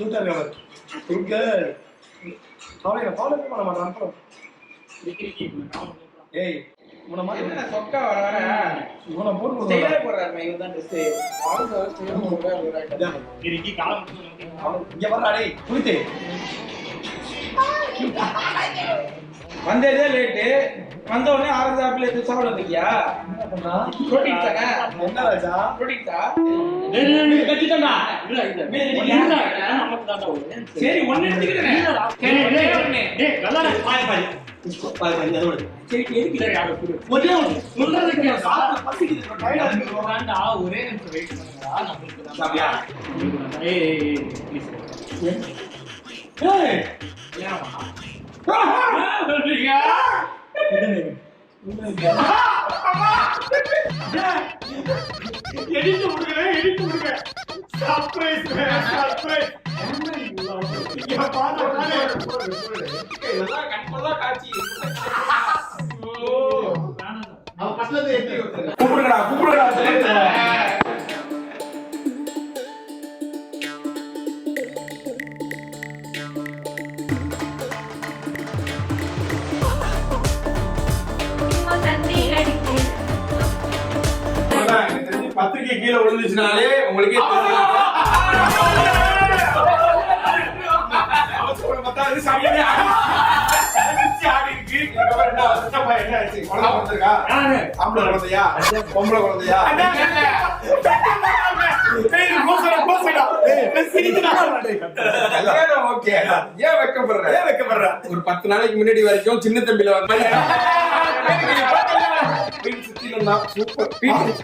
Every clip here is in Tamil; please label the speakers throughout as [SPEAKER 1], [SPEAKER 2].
[SPEAKER 1] சூட்டர் கவர் இங்க ஃபாலோ ஃபாலோ பண்ண மாட்டான் ஏய் உன மாதிரி
[SPEAKER 2] சொக்கா வர வர?
[SPEAKER 1] உன போட்டு போடுவாங்க
[SPEAKER 2] போடுறாரு இவன் தான் ட்ரெஸ்
[SPEAKER 1] இங்க வர்றா டேய்
[SPEAKER 2] வந்ததே லேட்டு வந்த உடனே ஆரஞ்சு ஆப்பிள் எடுத்து சாப்பிட
[SPEAKER 1] பண்றா
[SPEAKER 2] புரோட்டீன் தானே
[SPEAKER 1] என்ன ராஜா
[SPEAKER 2] ஒண்ணு எடுத்துக்கிட்டேன் சரி கொடு.
[SPEAKER 3] ஒரே நிமிஷம் வெயிட் எடிட்டு விடுங்க எடிட்டு விடுங்க சர்ப்ரைஸ் சர்ப்ரைஸ் இங்க பாத்து
[SPEAKER 2] இதெல்லாம் கண்கொள்ளா காட்சி
[SPEAKER 3] அவ ஃபர்ஸ்ட்ல எப்படி கொடுத்தா
[SPEAKER 1] கூப்பிடுங்கடா வெட்கப்படுற? ஏன் வெட்கப்படுற? ஒரு பத்து நாளைக்கு முன்னாடி வரைக்கும் சின்ன தம்பில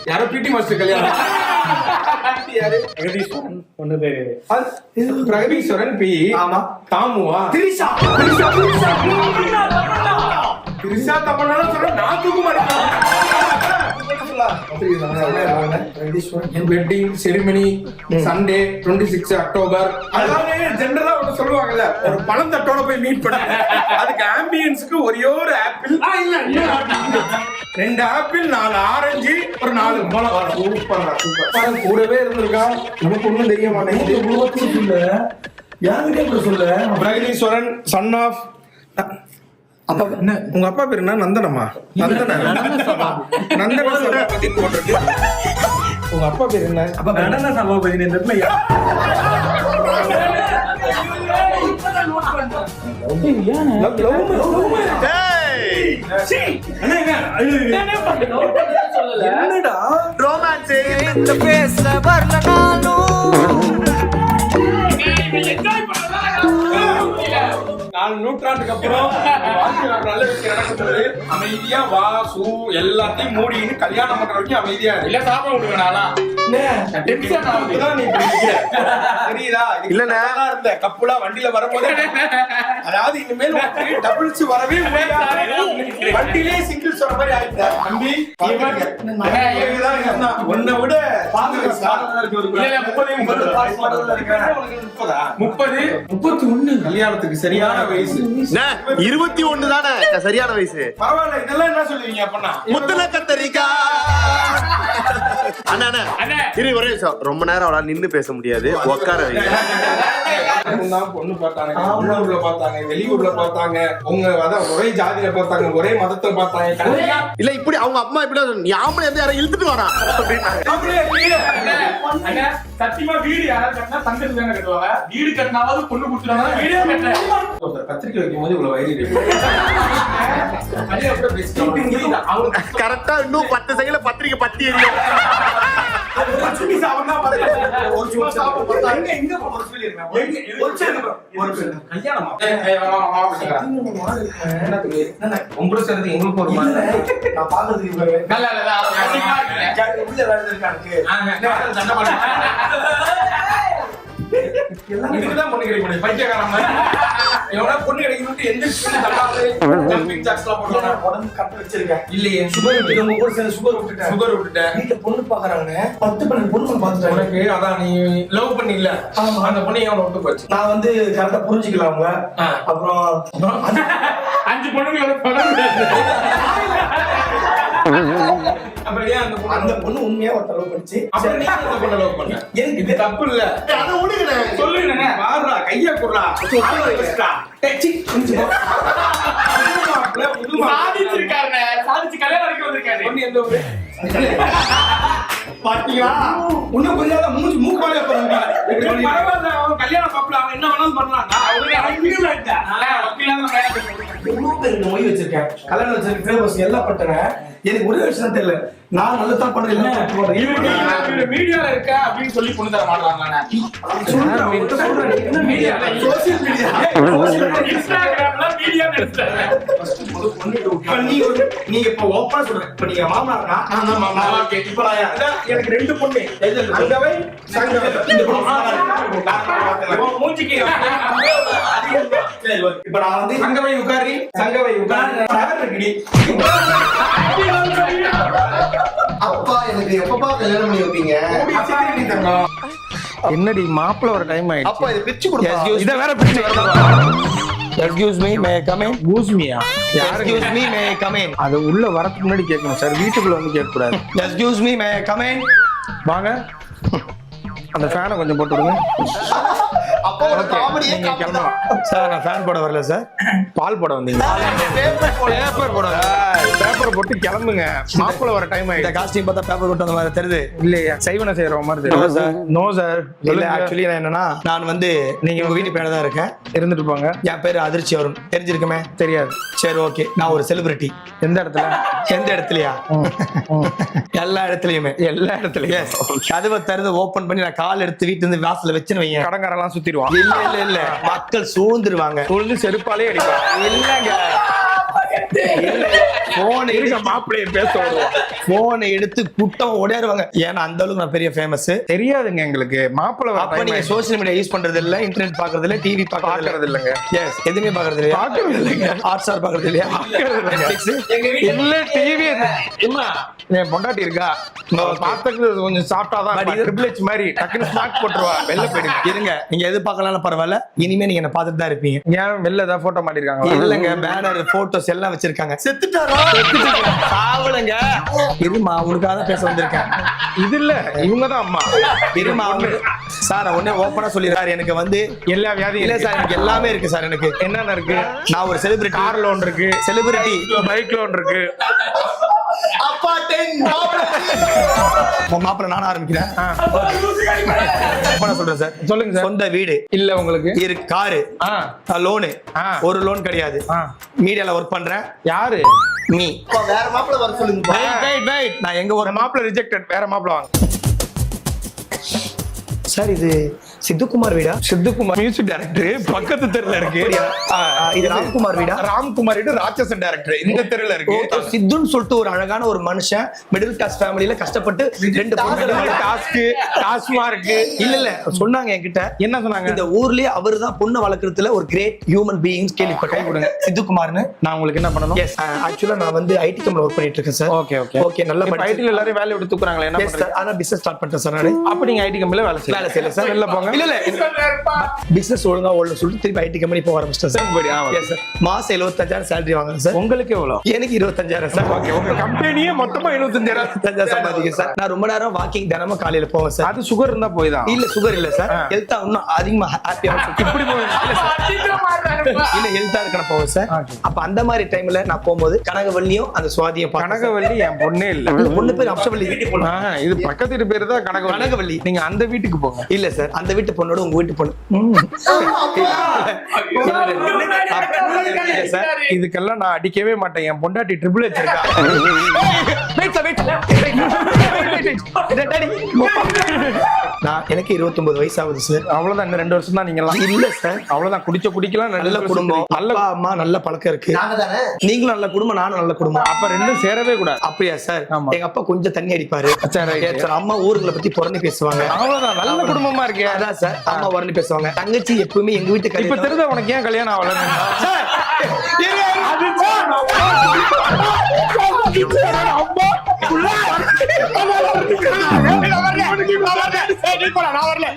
[SPEAKER 1] யாரோ பிடி மாஸ்டர் கல்யாணம்?
[SPEAKER 3] ஜெகதீஸ்வரன் ஒன்று பேரு.
[SPEAKER 1] பிரகதீஸ்வரன் பி.
[SPEAKER 4] ஆமா.
[SPEAKER 1] தாமுவா.
[SPEAKER 4] திரிஷா. திரிஷா திரிஷா.
[SPEAKER 1] திரிஷா தமன்னா சொல்ற நான் தூக்க wedding ceremony Sunday twenty six October அதாவது ஜென்ரலா ஒன்று சொல்லுவாங்கல்ல ஒரு பணம் தட்டோட போய் மீட் பண்ண. அதுக்கு ஆம்பியன்ஸ்க்கு ஒரே ஒரு ஆப்பிள் ரெண்டு ஆப்பிள் நாலு ஆரஞ்சு ஒரு நாலு மிளகா சூப்பர் சூப்பர் கூடவே இருந்திருக்கான் நமக்கு ஒண்ணும் தெரிய மாட்டேங்குது.
[SPEAKER 4] சொல்லு. யாருக்கே இப்படி சொல்லு.
[SPEAKER 1] பிரகதீஸ்வரன் சன் ஆஃப் அப்பா என்ன? உங்க அப்பா பேர் என்ன? நந்தனமா நந்தன. நந்தன சபாபதி போட்டிருக்கு. உங்க அப்பா பேர் என்ன?
[SPEAKER 4] அப்ப நடன சபாபதி இந்த இடத்துல
[SPEAKER 1] லவ் லவ் லவ் நாலு நூற்றாண்டுக்கு அப்புறம் நல்ல விஷயம் நடக்கும்போது அமைதியா வா சூ எல்லாத்தையும் மூடின்னு கல்யாணம் பண்ற வரைக்கும் அமைதியா
[SPEAKER 2] இல்ல சாப்பிட விடுவேன்
[SPEAKER 1] நானா கப்புலா வண்டியில வரும்போது. அதாவது இனிமேல் உனக்கு டபுள்ஸ் வரவே முடியாது. வண்டியிலே சிங்கிள்ஸ் வர மாதிரி ஆயிட்டா தம்பி இதுதான் இதுதான். உன்னை விட
[SPEAKER 2] இல்ல, இல்ல, முப்பது, முப்பது.
[SPEAKER 1] முப்பதா?
[SPEAKER 2] முப்பது. முப்பத்தி ஒண்ணு
[SPEAKER 1] கல்யாணத்துக்கு சரியான வயசு.
[SPEAKER 5] இருபத்தி ஒண்ணு தானே? சரியான வயசு.
[SPEAKER 1] பரவாயில்ல இதெல்லாம் என்ன சொல்லுவீங்க அப்பனா
[SPEAKER 5] முத்தல கத்தரிக்கா. அண்ணா அண்ணா
[SPEAKER 2] அண்ணே.
[SPEAKER 5] இரு ஒரே நிமிஷம் ரொம்ப நேரம் அவளால நின்னு பேச முடியாது உட்கார வைங்க
[SPEAKER 1] பொண்ணு பார்த்தாங்க உள்ளூர்ல பார்த்தாங்க வெளியூர்ல பார்த்தாங்க உங்க அதான் ஒரே ஜாதியில பார்த்தாங்க ஒரே மதத்தை பார்த்தாங்க
[SPEAKER 5] இல்ல இப்படி அவங்க அம்மா இப்படி ஆம்பளை இருந்து இழுத்துட்டு வரா
[SPEAKER 2] சத்தியமா வீடு யாராவது கட்டினா தங்கத்துக்கு தானே கட்டுவாங்க வீடு கட்டினாவது பொண்ணு கொடுத்துருவாங்க வீடே கட்டல
[SPEAKER 1] ஒருத்தர் பத்திரிக்கை வைக்கும் போது இவ்வளவு வயிறு இருக்கு. அதே அப்படியே பேசிட்டு அவங்க
[SPEAKER 5] கரெக்டா இன்னும் பத்து செகண்ட்ல பத்திரிக்கை பத்தி எரியும்
[SPEAKER 1] அவன் தான் பார்த்தாங்க. ஒரு சும்மா சாப்பிட பார்த்தா, எங்க, ஒரு சொல்லி இருக்கேன். ஒரு இருங்க. ஒரு நிமிஷம். கல்யாணமா? என்னத்துக்கு? உங்களுக்கு சேர்ந்து எங்களுக்கு ஒரு மாதிரி.
[SPEAKER 4] நான் பாக்குறதுக்கு
[SPEAKER 2] இருக்குல்ல?
[SPEAKER 4] உள்ள வேலை இருக்கானுக்கு
[SPEAKER 1] சண்டை இதுக்குதான் பொண்ணு கிடைக்க முடியும். பைத்தியக்காரன் மாதிரி. எவனா பொண்ணு கிடைக்கணும்னு எந்த ஸ்கூல்ல தட்டாது ஜம்பிங் ஜாக்ஸ் எல்லாம் போடுவானா
[SPEAKER 4] உடம்பு கட்டு வச்சிருக்கேன்.
[SPEAKER 1] இல்லையே.
[SPEAKER 4] சுகர் விட்டு உங்க கூட சேர்ந்து சுகர் விட்டுட்டேன்.
[SPEAKER 1] சுகர் விட்டுட்டேன்.
[SPEAKER 4] வீட்டுல பொண்ணு பாக்குறாங்க. பத்து பன்னெண்டு பொண்ணு பாத்துட்டாங்க
[SPEAKER 1] உனக்கு அதான் நீ லவ் பண்ணீங்கல்ல
[SPEAKER 4] ஆமா.
[SPEAKER 1] அந்த பொண்ணு ஏன் விட்டு போச்சு.
[SPEAKER 4] நான் வந்து கரெக்டா புரிஞ்சுக்கலாம் அவங்க. அப்புறம்
[SPEAKER 2] அஞ்சு பொண்ணுங்களோட படம்
[SPEAKER 6] அப்புறம் ஏன் அந்த பொண்ணு
[SPEAKER 4] அந்த பொண்ணு உண்மையா ஒரு தடவை படிச்சு
[SPEAKER 6] அப்புறம் நீ அந்த பொண்ணை லவ் பண்ண?
[SPEAKER 4] எனக்கு
[SPEAKER 6] இது தப்பு இல்ல
[SPEAKER 5] அதை விடுங்கண்ணே.
[SPEAKER 2] சொல்லுங்கண்ணே
[SPEAKER 6] வாடுறா கைய குடுறா. ஆளை வச்சுடா. டேய், சீ, கொஞ்சம் போ. புது மாப்பிள்ளை, புது மாப்பிள்ளை.
[SPEAKER 2] சாதிச்சிருக்காருண்ணே. சாதிச்சு கல்யாணம் வரைக்கும் வந்திருக்காரு.
[SPEAKER 6] பொண்ணு எந்த ஊரு?
[SPEAKER 4] பாத்தீங்களா இன்னும் கொஞ்ச நாள் மூஞ்சி மூக்காலே போறாங்க
[SPEAKER 6] இப்படி பரவாயில்ல, அவன் என்ன வேணாலும் பண்ணலாம்டா.
[SPEAKER 2] தான்.
[SPEAKER 4] எவ்வளவு பேர் வச்சிருக்கேன். கல்யாணம் வச்சிருக்கேன். ஃபேமஸ் எல்லாம் எனக்கு ஒரே விஷயம் தான் தெரியல. நான் பண்றேன் எல்லாம் தப்பு பண்றேன்.
[SPEAKER 2] மீடியால இருக்க அப்படின்னு சொல்லி கொண்டு தர மாட்டாங்கண்ணே
[SPEAKER 4] சொல்றேன், சொல்றேன், media.
[SPEAKER 2] இன்ஸ்டாகிராம்ல மீடியா? எடுத்துட்டாங்க
[SPEAKER 4] இப்ப ஒரு- நீ இப்ப நீங்க மாமனார்னா, நான் தான் மாமனார். இப்ப
[SPEAKER 6] எனக்கு ரெண்டு பொண்ணு.
[SPEAKER 4] எது இல்ல.
[SPEAKER 6] அங்கவை சங்கவை.
[SPEAKER 4] இந்த பொண்ணு. மாமனார்.
[SPEAKER 6] உன் மூஞ்சிக்கு அதிகம் தான்.
[SPEAKER 4] சரி, okay. இப்ப நான் வந்து
[SPEAKER 6] சங்கவை உட்காரி சங்கவை உட்காரி. சார் இருக்குடி?
[SPEAKER 5] அப்பா எனக்கு எப்பப்பா கல்யாணம் பண்ணி வைப்பீங்க?
[SPEAKER 6] அப்படி தங்கம்.
[SPEAKER 1] என்னடி மாப்பிள்ள ஒரு டைம் ஆயிடுச்சு.
[SPEAKER 5] அப்பா இதை பிச்சு
[SPEAKER 1] இத வேற பிடிச்சு
[SPEAKER 4] excuse me may come in
[SPEAKER 1] பூஸ்மியா
[SPEAKER 4] excuse me may come in
[SPEAKER 1] அது உள்ள வரதுக்கு முன்னாடி கேட்கணும் சார் வீட்டுக்குள்ள வந்து கேட்க கூடாது
[SPEAKER 4] excuse me may come in
[SPEAKER 1] வாங்க. அந்த ஃபேனை கொஞ்சம் போட்டு விடுங்க
[SPEAKER 4] சார் நான் ஃபேன் போட வரல சார்.
[SPEAKER 1] பால் போட வந்தீங்க பேப்பர் போட பேப்பர் போட்டு கிளம்புங்க. மாப்பிள்ள வர டைம் ஆயிடுச்சு.
[SPEAKER 4] காஸ்டியூம் பார்த்தா பேப்பர் கொண்டு வந்த மாதிரி தெரியுது.
[SPEAKER 1] இல்லையா செய்வன செய்யற மாதிரி நோ சார்
[SPEAKER 4] இல்ல ஆக்சுவலி நான் என்னன்னா நான் வந்து நீங்க உங்க வீட்டு பேர தான் இருக்கேன்.
[SPEAKER 1] இருந்துட்டு போங்க.
[SPEAKER 4] என் பேரு அதிர்ச்சி வரும் தெரிஞ்சிருக்குமே?
[SPEAKER 1] தெரியாது.
[SPEAKER 4] சரி ஓகே நான் ஒரு செலிபிரிட்டி
[SPEAKER 1] எந்த இடத்துல?
[SPEAKER 4] எந்த இடத்துலயா? எல்லா இடத்துலயுமே.
[SPEAKER 1] எல்லா இடத்துலயும்
[SPEAKER 4] கதவை திறந்து ஓபன் பண்ணி நான் கால் எடுத்து வீட்டு இருந்து வாசல்ல வச்சுன்னு வைங்க
[SPEAKER 1] கடங்காரெல்லாம் சுத்திடுவான்.
[SPEAKER 4] இல்ல இல்ல இல்ல. மக்கள் சூழ்ந்துருவாங்க.
[SPEAKER 1] தொழுது செருப்பாலே அடிப்பான்.
[SPEAKER 4] இல்லங்க. போன்
[SPEAKER 1] இருக்க மாப்பிள்ளைய பேச வருவான்
[SPEAKER 4] போனை எடுத்து குட்டம் ஓடியாருவாங்க. ஏன்னா அந்த அளவுக்கு நான் பெரிய ஃபேமஸ்
[SPEAKER 1] தெரியாதுங்க எங்களுக்கு. மாப்பிள்ள
[SPEAKER 4] அப்ப நீங்க. சோசியல் மீடியா யூஸ் பண்றது இல்ல இன்டர்நெட் பாக்குறது இல்ல டிவி பாக்குறது இல்ல
[SPEAKER 1] இல்லைங்க
[SPEAKER 4] எஸ் எதுவுமே பாக்குறது இல்லையா
[SPEAKER 1] பாக்குறது இல்லைங்க.
[SPEAKER 4] ஹாட் ஸ்டார் பாக்குறது இல்லையா?
[SPEAKER 1] இல்ல டிவி என்ன என் பொண்டாட்டி இருக்கா? பார்த்தது கொஞ்சம் சாப்பிட்டா தான்
[SPEAKER 4] இது-
[SPEAKER 1] ட்ரிபிள் மாதிரி டக்குன்னு ஸ்மார்ட் போட்டுருவா. வெளில போயிடுங்க.
[SPEAKER 4] இருங்க. நீங்க எது பார்க்கலாம்னு பரவாயில்ல. இனிமே நீங்க என்ன பார்த்துட்டு தான் இருப்பீங்க.
[SPEAKER 1] ஏன் வெளில ஏதாவது போட்டோ மாட்டிருக்காங்க
[SPEAKER 4] இல்லங்க பேனர் போட்டோஸ் எல்லாம் வச்சிருக்காங்க.
[SPEAKER 5] செத்துட்டாரா?
[SPEAKER 4] சாவலங்க. இருமா உனக்காக தான் பேச வந்திருக்கேன்.
[SPEAKER 1] இது இல்ல இவங்க தான் அம்மா.
[SPEAKER 4] இருமா சார் உடனே ஓப்பனா சொல்லிடுறாரு. எனக்கு வந்து
[SPEAKER 1] எல்லா வியாதியும்
[SPEAKER 4] இல்ல. சார் எனக்கு எல்லாமே இருக்கு சார் எனக்கு.
[SPEAKER 1] என்னென்ன இருக்கு?
[SPEAKER 4] நான் ஒரு செலிபிரிட்டி
[SPEAKER 1] கார் லோன் இருக்கு.
[SPEAKER 4] செலிபிரிட்டி
[SPEAKER 1] பைக் லோன் இருக்கு.
[SPEAKER 5] அப்பா டென்
[SPEAKER 4] உன் மாப்பிள்ள நானும் ஆரம்பிக்கிறேன். சொல்றேன் சார்.
[SPEAKER 1] சொல்லுங்க சார்.
[SPEAKER 4] சொந்த வீடு.
[SPEAKER 1] இல்ல உங்களுக்கு.
[SPEAKER 4] இருக்கு காரு. லோனு. ஒரு லோன் கிடையாது. மீடியால ஒர்க் பண்றேன்.
[SPEAKER 1] யாரு?
[SPEAKER 4] நீ.
[SPEAKER 5] வேற மாப்பிள்ள வர சொல்லுங்கப்பா.
[SPEAKER 4] வெயிட் வெயிட் நான் எங்க ஒரு
[SPEAKER 1] ஒரு மாப்பிள்ள ரிஜெக்டட் வேற மாப்பிள்ள வாங்க.
[SPEAKER 4] சார் இது சித்துக்குமார் வீடா?
[SPEAKER 1] சித்துக்குமார் மியூசிக் டைரக்டர் பக்கத்து தெருல இருக்கு.
[SPEAKER 4] இது ராம்குமார் வீடா?
[SPEAKER 1] ராம்குமார் இது ராட்சசன் டைரக்டர் இந்த தெருல இருக்கு.
[SPEAKER 4] சித்துன்னு சொல்லிட்டு ஒரு அழகான ஒரு மனுஷன் மிடில் கிளாஸ் ஃபேமிலில கஷ்டப்பட்டு ரெண்டு
[SPEAKER 1] டாஸ்க் டாஸ்மார்க்
[SPEAKER 4] இல்ல இல்ல சொன்னாங்க என்கிட்ட.
[SPEAKER 1] என்ன சொன்னாங்க?
[SPEAKER 4] இந்த ஊர்லயே அவர் தான் பொண்ணு வளர்க்கறதுல ஒரு கிரேட் ஹியூமன் பீயிங்ஸ் கேள்விப்பட்டேன். கொடுங்க. சித்துக்குமார்னு?
[SPEAKER 1] நான் உங்களுக்கு என்ன பண்ணணும்?
[SPEAKER 4] எஸ் ஆக்சுவலா நான் வந்து ஐடி கம்பெனி ஒர்க் பண்ணிட்டு இருக்கேன் சார்
[SPEAKER 1] ஓகே ஓகே
[SPEAKER 4] ஓகே நல்லா படிச்சு
[SPEAKER 1] ஐடில எல்லாரும் வேலைய விட்டு தூக்குறாங்களே என்ன
[SPEAKER 4] சார் ஆனா பிசினஸ் ஸ்டார்ட் பண்ணிட்டேன் சார் நானு.
[SPEAKER 1] அப்ப நீங்க ஐடி கம்பெனில வேலை செய்யல
[SPEAKER 4] வேலை செய்யல சார்
[SPEAKER 1] வெளில போங்க.
[SPEAKER 4] இல்ல இல்ல. பிசினஸ் ஒழுங்கா ஓடல சொல்லிட்டு திருப்பி ஐடி கம்பெனி போக ஆரம்பிச்சிட்டேன் சார்
[SPEAKER 1] படி, ஆமா.
[SPEAKER 4] எஸ் சார் மாசம் எழுபத்தஞ்சாயிரம் சேலரி வாங்குறேன் சார்
[SPEAKER 1] உங்களுக்கு எவ்வளவு?
[SPEAKER 4] எனக்கு இருபத்தஞ்சாயிரம் சார்
[SPEAKER 1] ஓகே உங்க கம்பெனியே மொத்தமா எழுபத்தஞ்சாயிரம்
[SPEAKER 4] இருபத்தஞ்சாயிரம் சார் நான் ரொம்ப நேரம் வாக்கிங் தினமும் காலையில போவேன் சார்
[SPEAKER 1] அது சுகர் இருந்தா போய் தான்
[SPEAKER 4] இல்ல சுகர் இல்ல சார். ஹெல்த்தா இன்னும் அதிகமா ஹாப்பியா
[SPEAKER 1] இப்படி
[SPEAKER 4] இல்ல ஹெல்த்தா இருக்க நான் போவேன் சார். அப்ப அந்த மாதிரி டைம்ல நான் போகும்போது கனகவல்லியும் அந்த சுவாதியும்.
[SPEAKER 1] கனகவல்லி என் பொண்ணே இல்ல.
[SPEAKER 4] பொண்ணு பேர் அம்சவல்லி
[SPEAKER 1] ஆ, இது பக்கத்து வீட்டு பேரு தான் கனகவல்லி.
[SPEAKER 4] கனகவல்லி.
[SPEAKER 1] நீங்க அந்த வீட்டுக்கு போங்க.
[SPEAKER 4] இல்ல சார் அந்த வீட்டு பொண்ணோட உங்க வீட்டு பொண்ணு.
[SPEAKER 1] சார் இதுக்கெல்லாம் நான் அடிக்கவே மாட்டேன். என் பொண்டாட்டி ட்ரிபிள் வச்சிருக்கா
[SPEAKER 4] Wait, sir, wait. நான் எனக்கு 29 வயசு ஆகுது சார்
[SPEAKER 1] அவ்வளவுதான் இன்னும் ரெண்டு வருஷம் தான் நீங்க எல்லாம்.
[SPEAKER 4] இல்ல சார்
[SPEAKER 1] அவ்வளவுதான் குடிச்ச குடிக்கலாம்
[SPEAKER 4] நல்ல குடும்பம்.
[SPEAKER 1] நல்ல
[SPEAKER 4] அப்பா அம்மா நல்ல பழக்கம் இருக்கு. நீங்களும் நல்ல குடும்பம் நானும் நல்ல குடும்பம்.
[SPEAKER 1] அப்ப ரெண்டும் சேரவே கூடாது.
[SPEAKER 4] அப்படியா சார். எங்க அப்பா கொஞ்சம் தண்ணி அடிப்பாரு.
[SPEAKER 1] சரி.
[SPEAKER 4] அம்மா ஊருகளை பத்தி புறணி பேசுவாங்க.
[SPEAKER 1] அவ்வளவுதான் நல்ல குடும்பமா இருக்கே.
[SPEAKER 4] அதான் சார் அம்மா உடனே பேசுவாங்க. தங்கச்சி எப்பவுமே எங்க வீட்டு
[SPEAKER 1] இப்ப தெரிஞ்ச உனக்கு ஏன் கல்யாணம் ஆகல?
[SPEAKER 7] நான் வரல.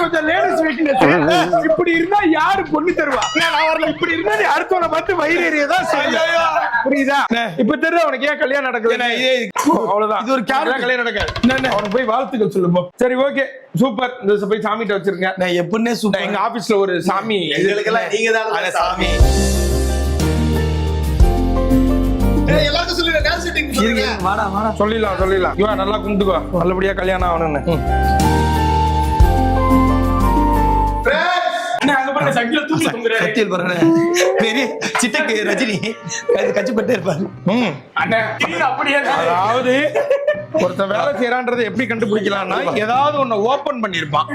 [SPEAKER 1] கொஞ்சம் லேடிஸ் வீக்னஸ் இப்படி இருந்தா யாரு பொண்ணு தருவா? நான் வரல. இப்படி இருந்தா நீ அடுத்தவனை பார்த்து வயிறு புரியுதா? இப்ப தெரியல உனக்கு ஏன் கல்யாணம் நடக்குது? அவ்வளவுதான்.
[SPEAKER 7] இது ஒரு character.
[SPEAKER 1] கல்யாணம் நடக்காது. அவனுக்கு போய் வாழ்த்துக்கள் சொல்லுப்போ சரி ஓகே. சூப்பர். இந்த போய் சாமிகிட்ட வச்சிருங்க.
[SPEAKER 4] நான் எப்படின்னே சூப்பர்.
[SPEAKER 1] எங்க ஆபீஸ்ல ஒரு சாமி.
[SPEAKER 5] எங்களுக்கெல்லாம் நீங்க தான் சாமி. எல்லாருக்கும்
[SPEAKER 1] சொல்லிடலாம் சொல்லிடலாம். இவன் நல்லா கும்பிட்டுக்கோ நல்லபடியா கல்யாணம் ஆகணும்னு.
[SPEAKER 2] அங்க பாருங்க
[SPEAKER 4] பெரிய சிட்டக்கு ரஜினி கச்சிப்பட்டே இருப்பாரு.
[SPEAKER 1] அதாவது ஒருத்தன் வேலை செய்யறான்றதை எப்படி கண்டுபிடிக்கலாம்னா ஏதாவது ஒண்ணு ஓபன் பண்ணிருப்பான்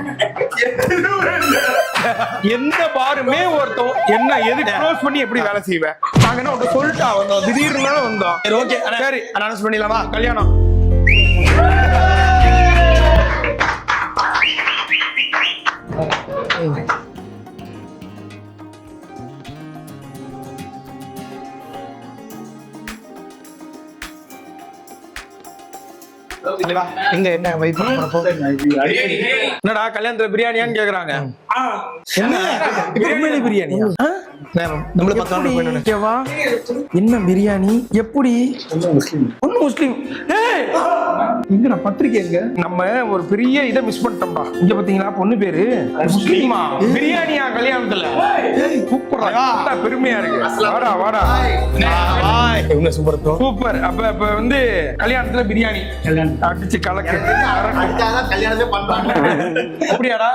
[SPEAKER 1] எந்த பாருமே ஒருத்தன் என்ன எது க்ளோஸ் பண்ணி எப்படி வேலை செய்வேன் நாங்க உன்கிட்ட சொல்லிட்டா வந்தோம் திடீர்னு வந்தோம்.
[SPEAKER 4] சரி ஓகே
[SPEAKER 1] சரி.
[SPEAKER 4] அனௌன்ஸ் பண்ணிடலாமா?
[SPEAKER 1] கல்யாணம்.
[SPEAKER 4] என்ன பண்றப்போ
[SPEAKER 1] என்னடா கல்யாணத்துல பிரியாணியான்னு கேக்குறாங்க.
[SPEAKER 4] என்ன? பிரியாணியா? நம்மள
[SPEAKER 1] என்ன பிரியாணி? எப்படி? ஒண்ணு முஸ்லீம். ஏய் எங்கடா பத்திரிக்கை எங்க நம்ம ஒரு பெரிய இதை மிஸ் பண்ணிட்டோம்டா. இங்க பாத்தீங்களா பொண்ணு பேரு? முஸ்லீமா. பிரியாணியா கல்யாணத்துல? சூப்பரா பெருமையா இருக்கு. வாடா வாடா.
[SPEAKER 4] என்ன சூப்பர் ப்ரோ
[SPEAKER 1] சூப்பர். அப்ப இப்ப வந்து கல்யாணத்துல பிரியாணி. அடிச்சு கலக்கு.
[SPEAKER 5] அதுக்காக கல்யாணமே பண்றாங்க.
[SPEAKER 1] அப்படியாடா?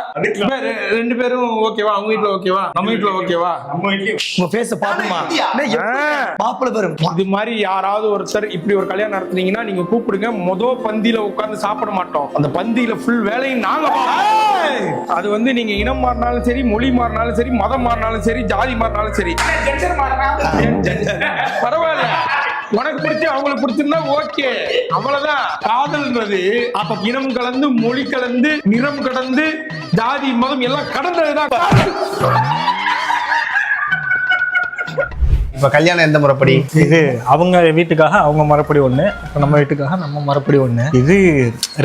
[SPEAKER 1] ரெண்டு பேரும் ஓகேவா அவங்க வீட்ல ஓகேவா நம்ம வீட்ல ஓகேவா
[SPEAKER 4] உங்க ஃபேஸ பாத்துமா மாப்பிள பேரு
[SPEAKER 1] இது மாதிரி யாராவது ஒருத்தர் இப்படி ஒரு கல்யாணம் நடத்துனீங்கன்னா நீங்க கூப்பிடுங்க. மொத பந்தியில உட்கார்ந்து சாப்பிட மாட்டோம். அந்த பந்தியில ஃபுல் வேலையும் நாங்க. அது வந்து நீங்க இனம் மாறினாலும் சரி மொழி மாறினாலும் சரி மதம் மாறினாலும் சரி ஜாதி மாறினாலும் சரி. பரவாயில்ல. உனக்கு பிடிச்சி அவங்களுக்கு பிடிச்சிருந்தா ஓகே அவ்வளவுதான். காதல்ன்றது அப்ப இனம் கலந்து மொழி கலந்து நிறம் கடந்து ஜாதி மதம் எல்லாம் கடந்ததுதான்.
[SPEAKER 5] இப்ப கல்யாணம் எந்த முறைப்படி?
[SPEAKER 3] இது அவங்க வீட்டுக்காக அவங்க மறுபடி ஒண்ணு இப்ப நம்ம வீட்டுக்காக நம்ம மறுபடி ஒண்ணு. இது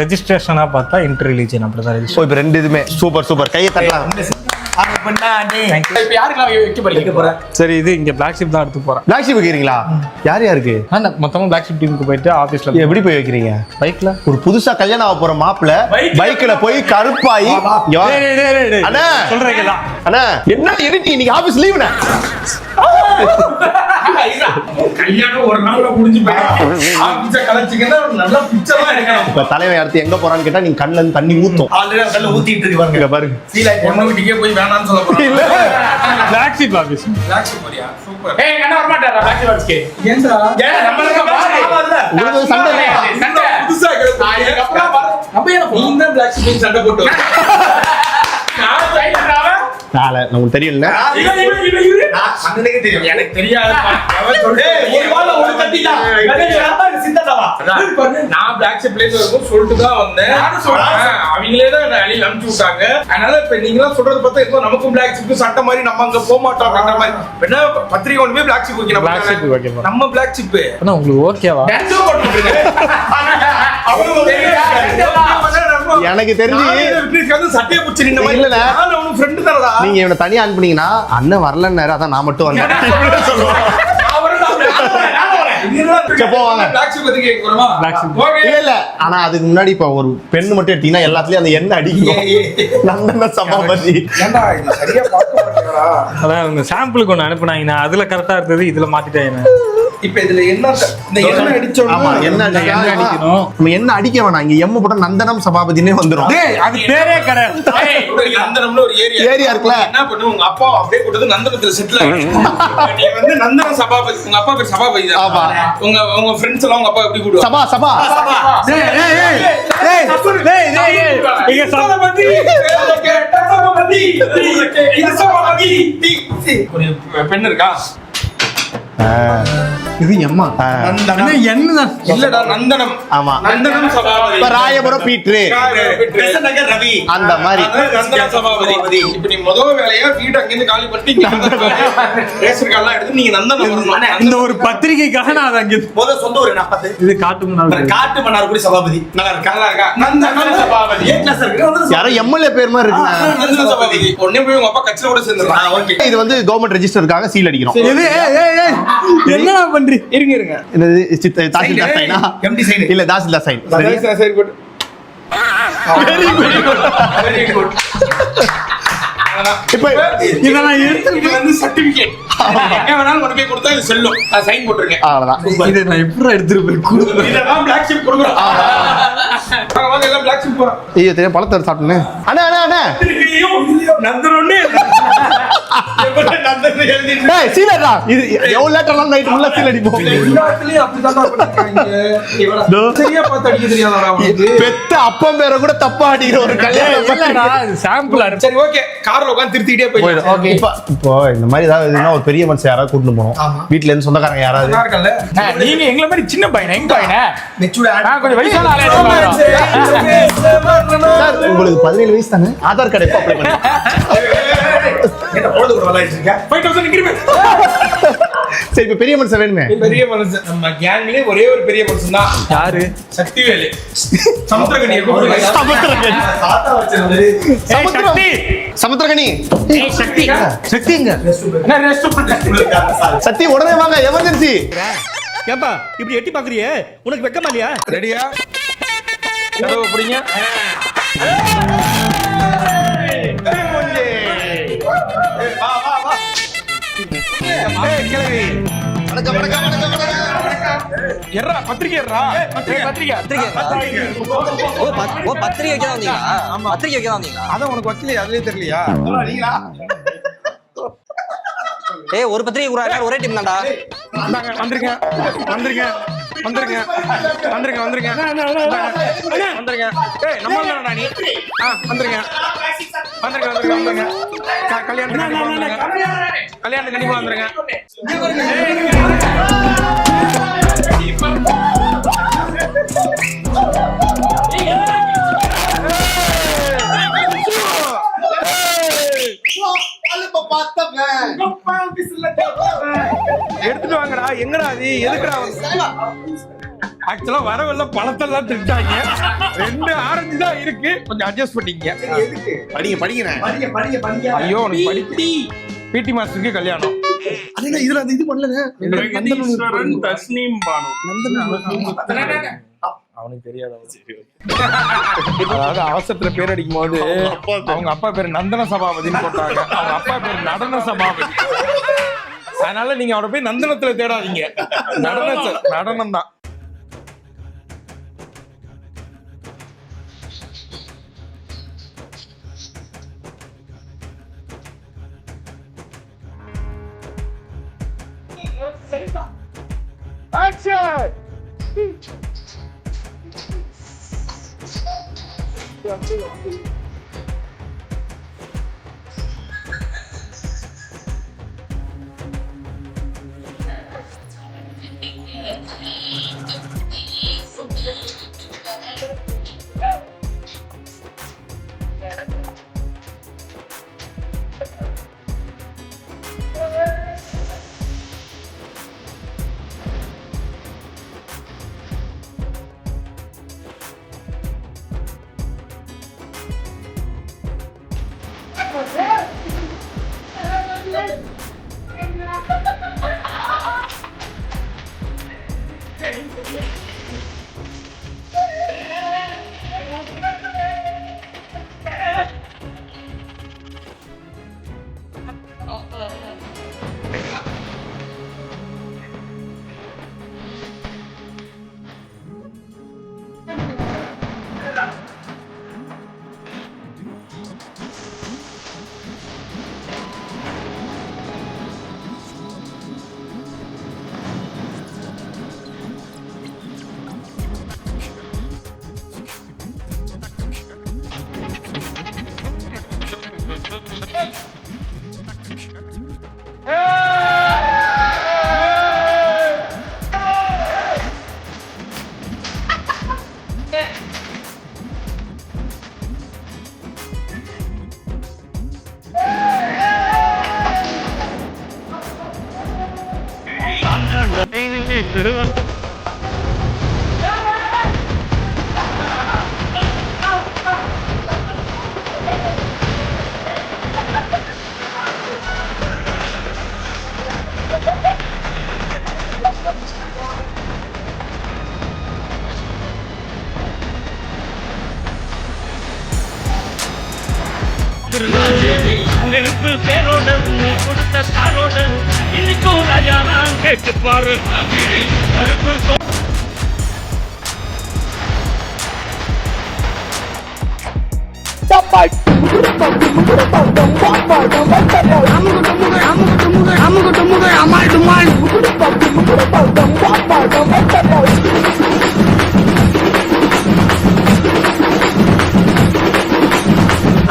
[SPEAKER 3] ரெஜிஸ்ட்ரேஷனா பார்த்தா இன்டர் ரிலீஜன் அப்படிதான் ரெஜிஸ்ட்ரேஷன்
[SPEAKER 5] ஓ இப்ப ரெண்டு இதுமே. Super super. கையை தட்டலாம்.
[SPEAKER 2] இப்ப யாருக்கெல்லாம் வைக்க போறீங்க?
[SPEAKER 3] சரி இது இங்க பிளாக் ஷிப் தான் எடுத்து போறேன்.
[SPEAKER 5] பிளாக் ஷீப் வைக்கிறீங்களா? யார் யாருக்கு?
[SPEAKER 3] மொத்தமா பிளாக் ஷிப் டீமுக்கு போயிட்டு ஆபீஸ்ல
[SPEAKER 5] எப்படி போய் வைக்கிறீங்க?
[SPEAKER 3] பைக்ல
[SPEAKER 5] ஒரு புதுசா கல்யாணம் ஆக போற மாப்பிள்ள
[SPEAKER 2] Bike-
[SPEAKER 5] பைக்ல போய் கருப்பாயி. அண்ணா.
[SPEAKER 3] சொல்றீங்களா
[SPEAKER 5] அண்ணா என்ன எடிட்டிங் இன்னைக்கு ஆபீஸ் லீவுண்ணே
[SPEAKER 1] கல்யாணம் ஒரு நாள்ல முடிஞ்சு ஆபீஸ கலைச்சிங்கன்னா நல்ல பிக்சர்லாம் எடுக்கணும்
[SPEAKER 5] இப்ப தலைவன் அடுத்து எங்க போறான்னு கேட்டா நீங்க கண்ணுல இருந்து தண்ணி ஊத்தும்.
[SPEAKER 4] ஆல்ரெடி அதெல்லாம் ஊத்திட்டு இருக்கு பாருங்க.
[SPEAKER 5] இங்க பாருங்க.
[SPEAKER 1] பொண்ணு வீட்டுக்கே போய் வேணாம்னு சொல்ல போறேன்.
[SPEAKER 3] பிளாக் ஷிப் ஆபீஸ்
[SPEAKER 1] போறியா? சூப்பர்
[SPEAKER 2] ஏய் அண்ணா வர மாட்டாரா பிளாக் வாட்ச்க்கு
[SPEAKER 1] ஏன்டா?
[SPEAKER 2] ஏன் நம்மளுக்கு பாரு.
[SPEAKER 5] உங்களுக்கு ஒரு சண்டை
[SPEAKER 1] புதுசா
[SPEAKER 2] நம்ம ஏன்
[SPEAKER 1] பிளாக் சண்டை போட்டு.
[SPEAKER 2] நான்
[SPEAKER 5] நாளை நமக்கு தெரியல
[SPEAKER 1] எனக்கு பாரு, நான் பிளாக் ஷிப்ல இருந்து வரும்போது சொல்லிட்டு தான் வந்தேன். அவங்களே தான் அழியில் அனுப்பிச்சு விட்டாங்க. அதனால இப்ப நீங்க எல்லாம் சொல்றது பார்த்தா இப்போ நமக்கும் பிளாக் ஷிப் சட்டை மாதிரி நம்ம அங்க போக மாட்டோம் அப்படின்ற மாதிரி. என்ன பத்திரிகை ஒண்ணுமே பிளாக் ஷிப் வைக்கணும்
[SPEAKER 3] Black ship வைக்க போறோம்.
[SPEAKER 1] நம்ம பிளாக் ஷிப்
[SPEAKER 3] ஆனா உங்களுக்கு ஓகேவா
[SPEAKER 2] தெரியுதா?
[SPEAKER 5] எனக்கு தெரிஞ்சு
[SPEAKER 1] சட்டையை பிடிச்சி நின்ன மாதிரி
[SPEAKER 5] இல்லண்ணே.
[SPEAKER 1] ஃப்ரெண்டு தானடா?
[SPEAKER 5] நீங்க இவனை தனியா அனுப்புனீங்கன்னா அண்ணன் வரலன்னாரு அதான் நான் மட்டும் வந்தேன். ஆனா அதுக்கு முன்னாடி இப்ப ஒரு பெண் மட்டும் எடுத்தீங்கன்னா எல்லாத்துலயும் அந்த எண்ணெய் அடிக்கும்.
[SPEAKER 1] பார்க்க மாட்டேங்கிறா
[SPEAKER 3] அதான் சாம்பிளுக்கு ஒண்ணு அனுப்புனாங்க அதுல கரெக்டா இருந்தது இதுல மாத்திட்டாங்க
[SPEAKER 1] இப்ப இதுல என்ன இந்த என்ன அடிச்சோம்
[SPEAKER 5] ஆமா என்ன
[SPEAKER 3] எண்ணெய்
[SPEAKER 5] அடிக்கணும். நம்ம என்ன அடிக்க வேணாம் இங்க எம்ம போட்டா நந்தனம் சபாபதினே வந்துரும்
[SPEAKER 3] அது பேரே கிடையாது
[SPEAKER 1] நந்தனம்னு ஒரு ஏரியா
[SPEAKER 5] ஏரியா இருக்குல்ல?
[SPEAKER 1] என்ன பண்ணு உங்க அப்பா அப்படியே கூட்டது நந்தனத்துல செட்டில் நீ வந்து நந்தனம் சபாபதி உங்க அப்பா பேர் சபாபதி தான்
[SPEAKER 5] ஆமா.
[SPEAKER 1] உங்க உங்க ஃப்ரெண்ட்ஸ் எல்லாம் உங்க அப்பா எப்படி கூடுவாங்க
[SPEAKER 5] சபா சபா
[SPEAKER 3] இங்க சொல்-
[SPEAKER 1] சபாபதி கேட்ட சபாபதி இது சபாபதி ஒரு பெண் இருக்கா
[SPEAKER 3] இது எம்மா?
[SPEAKER 1] நந்தனம்.
[SPEAKER 3] என்னதான்
[SPEAKER 1] இல்லடா நந்தனம்.
[SPEAKER 5] ஆமா.
[SPEAKER 1] நந்தனம் சபாபதி.
[SPEAKER 5] இப்ப ராயபுரம் பீட்ரு
[SPEAKER 4] ரவி.
[SPEAKER 5] அந்த மாதிரி.
[SPEAKER 1] சபாபதி. இப்ப நீ முதல் வேலையா வீடு அங்கிருந்து காலி பண்ணிட்டு இங்க வந்து ரேஷன் கார்டெல்லாம் எடுத்து நீங்க நந்தனம்
[SPEAKER 3] இந்த ஒரு பத்திரிகைக்காக நான் அதை அங்க
[SPEAKER 4] முதல் சொந்த என்ன? பார்த்து
[SPEAKER 3] இது காட்டு முன்னாள்
[SPEAKER 4] காட்டு மன்னார்குடி சபாபதி. நல்லா இருக்கா?
[SPEAKER 1] நல்லா இருக்கா? நந்தனம் சபாபதி.
[SPEAKER 4] ஏ கிளாஸ் இருக்கு?
[SPEAKER 5] யாரோ எம்எல்ஏ பேர் மாதிரி இருக்குண்ணா.
[SPEAKER 1] நந்தன சபாபதி. உடனே போய் உங்க அப்பா கட்சியில கூட சேர்ந்துடலாம்
[SPEAKER 4] ஓகே.
[SPEAKER 5] இது வந்து கவர்மெண்ட் ரெஜிஸ்டருக்காக சீல் அடிக்கிறோம்
[SPEAKER 3] இது பண்றீ
[SPEAKER 1] இருங்க இருங்க.
[SPEAKER 5] தாசில்தார் சைனா
[SPEAKER 4] எம்டி
[SPEAKER 5] இல்ல தாசில்தார் சைன்
[SPEAKER 1] சரி. சரி, சரி குட் வெரி குட்
[SPEAKER 5] இப்ப
[SPEAKER 3] இதை நான் எடுத்து
[SPEAKER 1] இது வந்து சர்டிபிகேட் எங்க வேணாலும் கொண்டு போய் கொடுத்தா இது செல்லும். நான் சைன் போட்டிருக்கேன்.
[SPEAKER 5] அவ்வளவுதான்.
[SPEAKER 3] இதை நான் எப்படி எடுத்துட்டு போய் கொடுப்பேன்
[SPEAKER 1] இதெல்லாம் பிளாக் ஷிப் கொடுக்குறோம் வாங்க வாங்க எல்லாம் பிளாக் ஷிப் போறோம்
[SPEAKER 5] ஐயோ தெரியும் பழத்தை சாப்பிட்டுன்னு அண்ணா அண்ணா அண்ணா.
[SPEAKER 1] எழுதிட்டு
[SPEAKER 5] ஏய் சீலடா இது எவ்வளவு லேட்டர்லாம் நைட் உள்ள சீல் அடிப்போம்.
[SPEAKER 1] எல்லாத்துலயும் அப்படிதான் பண்ணிருக்காங்க.
[SPEAKER 5] இதோ.
[SPEAKER 1] சரியா பார்த்து அடிக்க தெரியாதா அவனுக்கு?
[SPEAKER 5] பெத்த அப்பன் பேரை கூட தப்பா அடிக்கிற ஒரு கல்யாணம்
[SPEAKER 3] இல்லடா சாம்பிள்
[SPEAKER 1] சரி ஓகே கார்ல உட்காந்து திருத்திக்கிட்டே போயிடும்
[SPEAKER 5] ஓகே இப்போ இப்போ இந்த மாதிரி ஏதாவது இதுனா ஒரு பெரிய மனுஷன் யாராவது கூட்டிட்டு போனோம் வீட்ல இருந்து சொந்தக்காரங்க யாராவது.
[SPEAKER 1] நல்லா இருக்கல்ல?
[SPEAKER 2] நீங்க எங்களை மாதிரி சின்ன பையன் எங்க பையன? நான் கொஞ்சம் வயசான ஆளே
[SPEAKER 5] உங்களுக்கு பதினேழு வயசு தானே? ஆதார் கார்டு எப்போ அப்ளை பண்ணி
[SPEAKER 4] என்ன பொழுது கூட விளையாடிட்டு இருக்க
[SPEAKER 1] ஃபைவ் தௌசண்ட் இன்க்ரிமெண்ட்
[SPEAKER 5] சரி இப்போ பெரிய மனுஷன் வேணுமே.
[SPEAKER 1] பெரிய மனுஷன் நம்ம கேங்லயே ஒரே ஒரு பெரிய மனுஷன் தான்.
[SPEAKER 3] யாரு?
[SPEAKER 1] சக்திவேலு.
[SPEAKER 5] சமுத்திரகனி.
[SPEAKER 4] தாத்தா வச்சிருந்தது.
[SPEAKER 5] சமுத்திரம். சமுத்திரகனி.
[SPEAKER 3] சக்தி.
[SPEAKER 2] ரெஸ்ட்
[SPEAKER 5] சத்தி உடனே வாங்க. எமர்ஜென்சி
[SPEAKER 8] ஏன்பா இப்படி எட்டி பாக்குறியே? உனக்கு வெக்கமா இல்லையா?
[SPEAKER 1] ரெடியா? கதவு பிடிங்க எர்ரா பத்திரிக்கை எர்ரா? பத்திரிக்கை.
[SPEAKER 9] ஓ பத்- ஓ பத்திரிக்கை வைக்க தான் வந்தீங்களா பத்திரிக்கை வைக்க தான் வந்தீங்களா?
[SPEAKER 1] அதான் உனக்கு வக்கீலே அதுலயே தெரியலையா?
[SPEAKER 9] ஏய் ஒரு பத்திரிக்கை கூட ஒரே டீம் தான்டா.
[SPEAKER 1] வந்தாங்க வந்திருங்க வந்திருங்க வந்திருங்க வந்திருங்க வந்திருங்க வந்திருங்க. ஏய் நம்ம நீ. ஆ வந்திருங்க. வந்திருங்க வந்திருங்க வந்திருங்க. கல்யாணத்துக்கு வந்துருங்க. கல்யாணத்துக்கு கண்டிப்பா வந்துருங்க. எடுத்துட்டு வாங்கடா. எங்கடா அது? எதுக்குடா ஆக்சுவலா வரவெல்லாம் பழத்தெல்லாம் திட்டாங்க. ரெண்டு ஆரஞ்சு தான் இருக்கு. கொஞ்சம் அட்ஜஸ்ட் பண்ணிக்கங்க.
[SPEAKER 5] படிங்க படிக்கிறேன்
[SPEAKER 4] படிங்க படிங்க படிங்க.
[SPEAKER 1] ஐயோ உனக்கு படிக்க பிடி மாஸ்டருக்கு கல்யாணம்.
[SPEAKER 5] அண்ணா இதுல அந்த இது பண்ணலங்க?
[SPEAKER 2] தஸ்னீம் பானு.
[SPEAKER 1] அவனுக்கு தெரியாத அதாவது அவசரத்துல பேர் அடிக்கும் போது அவங்க அப்பா பேர் நந்தன சபாபதினு போட்டாங்க. அவங்க அப்பா பேர் நடன சபாபதி. அதனால நீங்க அவரை போய் நந்தனத்துல தேடாதீங்க. நடன நடனம் தான். Bye Ei!
[SPEAKER 2] நெருப்பு பேரோட நீ கொடுத்த தாரோட இன்னைக்கும் ராஜா நான் கேட்டு பாரு. நெருப்பு சோ-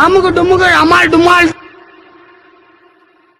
[SPEAKER 10] அமுகு டுமுகு அமால் டுமால்